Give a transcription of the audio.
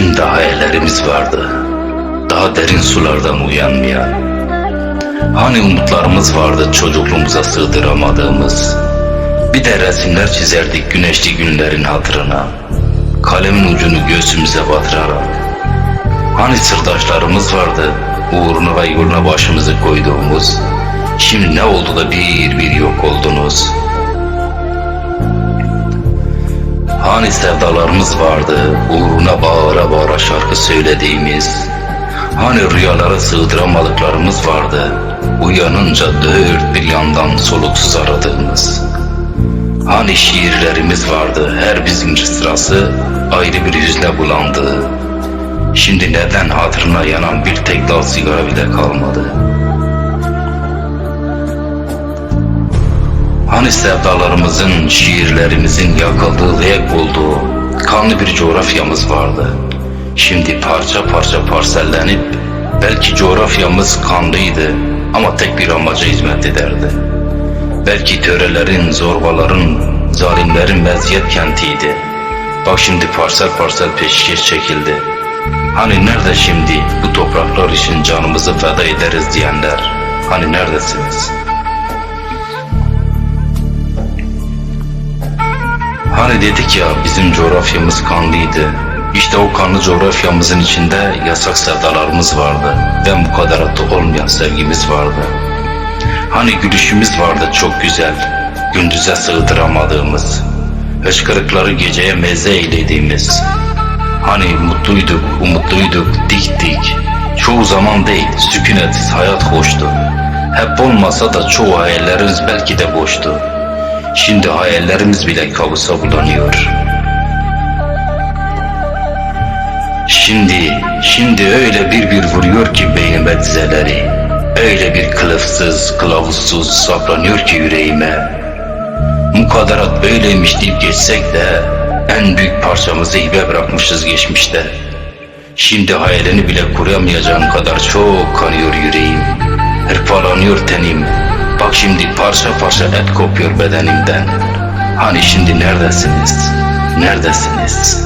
Bizim de hayallerimiz vardı. Daha derin sulardan uyanmayan. Hani umutlarımız vardı çocukluğumuza sığdıramadığımız. Bir de resimler çizerdik güneşli günlerin hatırına. Kalemin ucunu göğsümüze batırarak. Hani sırdaşlarımız vardı uğruna ve yoluna başımızı koyduğumuz. Şimdi ne oldu da bir bir yok oldunuz. Hani sevdalarımız vardı uğruna bağıra bağıra şarkı söylediğimiz. Hani rüyalara sığdıramadıklarımız vardı uyanınca dört bir yandan soluksuz aradığımız. Hani şiirlerimiz vardı her bizim sırası ayrı bir hüzne bulandı. Şimdi neden hatırına yanan bir tek dal sigara bile kalmadı. Hani sevdalarımızın, şiirlerimizin yakıldığı ve yok olduğu kanlı bir coğrafyamız vardı. Şimdi parça parça parsellenip belki coğrafyamız kanlıydı ama tek bir amaca hizmet ederdi. Belki törelerin, zorbaların, zalimlerin meziyet kentiydi. Bak şimdi parsel parsel peşkeş çekildi. Hani nerede şimdi bu topraklar için canımızı feda ederiz diyenler? Hani neredesiniz? Hani dedik ya bizim coğrafyamız kanlıydı. İşte o kanlı coğrafyamızın içinde yasak sevdalarımız vardı. Ve mukadderatı olmayan sevgimiz vardı. Hani gülüşümüz vardı çok güzel, gündüze sığdıramadığımız, hıçkırıkları geceye meze eylediğimiz. Hani mutluyduk, umutluyduk, diktik. Çoğu zaman değil, sükunetsiz hayat hoştu. Hep olmasa da çoğu hayallerimiz belki de boştu. Şimdi hayallerimiz bile kabusa bulanıyor. Şimdi, şimdi öyle bir bir vuruyor ki beynime dizeleri. Öyle bir kılıfsız, kılavuzsuz saplanıyor ki yüreğime. Mukadderat böyleymiş deyip geçsek de en büyük parçamızı hibe bırakmışız geçmişte. Şimdi hayalini bile kuramayacağım kadar çok kanıyor yüreğim. Hırpalanıyor tenim. Bak şimdi parça parça et kopuyor bedenimden. Hani şimdi neredesiniz? Neredesiniz?